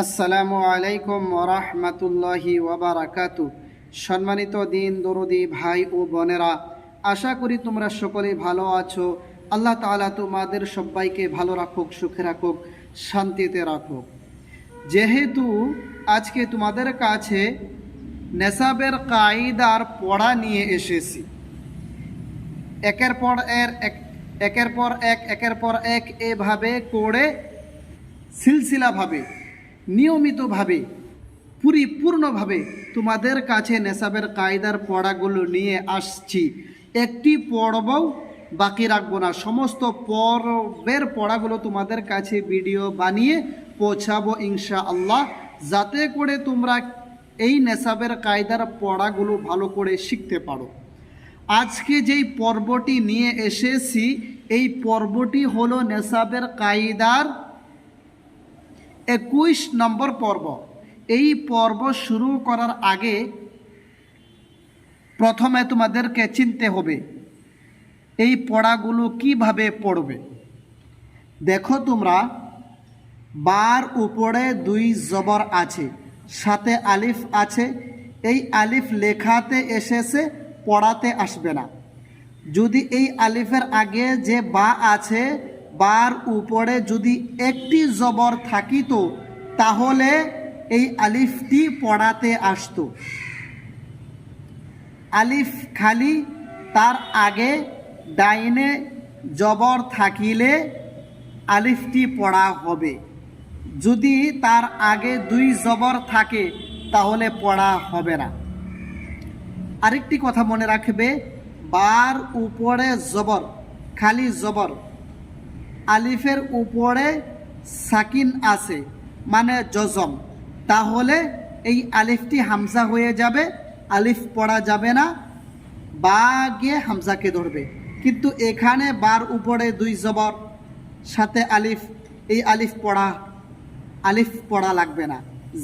আসসালামু আলাইকুম ওরহমতুল্লাহি ওবরাকাতু সম্মানিত দিন, দরদি ভাই ও বোনেরা, আশা করি তোমরা সকলে ভালো আছো। আল্লাহ তাআলা তোমাদের সবাইকে ভালো রাখুক, সুখে রাখুক, শান্তিতে রাখুক। যেহেতু আজকে তোমাদের কাছে নেশাবের কায়দার পড়া নিয়ে এসেছি। একের পর এর এক, একের পর এক, একের পর এক এভাবে করে, সিলসিলাভাবে নিয়মিতভাবে, পরিপূর্ণভাবে তোমাদের কাছে নেশাবের কায়দার পড়াগুলো নিয়ে আসছি। একটি পর্বও বাকি রাখব না। সমস্ত পর্বের পড়াগুলো তোমাদের কাছে ভিডিও বানিয়ে পৌঁছাবো ইনশা আল্লাহ যাতে করে তোমরা এই নেশাবের কায়দার পড়াগুলো ভালো করে শিখতে পারো। আজকে যেই পর্বটি নিয়ে এসেছি, এই পর্বটি হলো নেশাবের কায়দার একুশ নম্বর পর্ব। এই পর্ব শুরু করার আগে প্রথমে তোমাদেরকে চিনতে হবে, এই পড়াগুলো কীভাবে পড়বে। দেখো তোমরা, বার উপরে দুই জবর আছে, সাথে আলিফ আছে, এই আলিফ লেখাতে এসেছে, পড়াতে আসবে না। যদি এই আলিফের আগে যে বা আছে বার উপরে যদি একটি জবর থাকিত, তাহলে এই আলিফটি পড়াতে আসতো। আলিফ খালি তার আগে ডাইনে জবর থাকিলে আলিফটি পড়া হবে। যদি তার আগে দুই জবর থাকে, তাহলে পড়া হবে না। আরেকটি কথা মনে রাখবে, বার উপরে জবর, খালি জবর আলিফের উপরে সাকিন আছে মানে জজম। তাহলে এই আলিফটি হামজা হয়ে যাবে, আলিফ পড়া যাবে না বা গিয়ে হামজাকে ধরবে। কিন্তু এখানে বার উপরে দুই জবর, সাথে আলিফ, এই আলিফ পড়া আলিফ পড়া লাগবে না।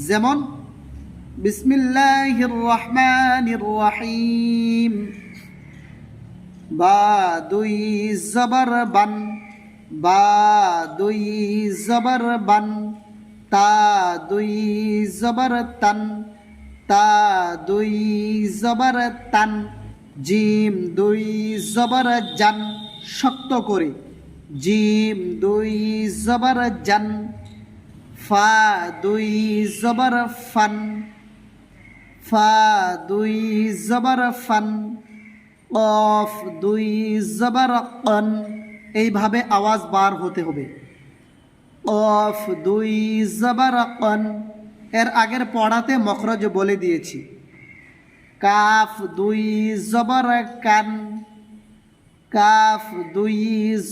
যেমন, বিসমিল্লাহির রহমানির রহিম, বা দুই জবর বান বা দুই জবর বান, তা দুই জবর তান, তা দুই জবর তান, জিম দুই জবর জান, শক্ত করে। জিম দুই জবর জান, ফা দুই জবর ফান, ফা দুই জবর ফান, কফ দুই জবর কন এইভাবে আওয়াজ বার হতে হবে। কফ দুই জবরকন। এর আগের পড়াতে মখরজ বলে দিয়েছি। কাফ দুই জবর কান কাফ দুই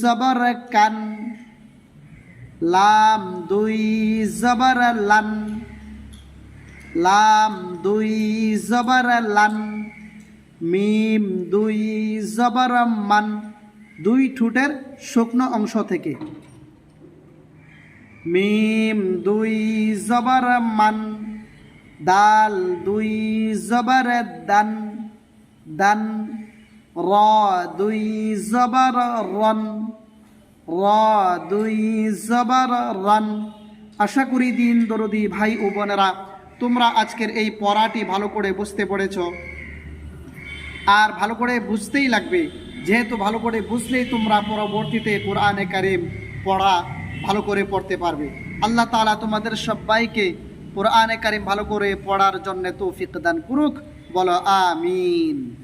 জবর কান লাম দুই জবর লান লাম দুই জবর লান মিম দুই জবর মান দুই ঠুটের শুকনো অংশ থেকে। মিম দুই জবর মান, দাল দুই জবর দান দান, র দুই জবর রন, র দুই জবর রন। আশা করি দিন দরদি ভাই ও বোনেরা, তোমরা আজকের এই পড়াটি ভালো করে বুঝতে পেরেছ। আর ভালো করে বুঝতেই লাগবে যেহেতু ভালো করে বুঝলেই তোমরা পরবর্তীতে কোরআনে কারিম পড়া ভালো করে পড়তে পারবে। আল্লাহ তালা তোমাদের সবাইকে কোরআনে কারিম ভালো করে পড়ার জন্য তৌফিক দান করুক। বলো আমিন।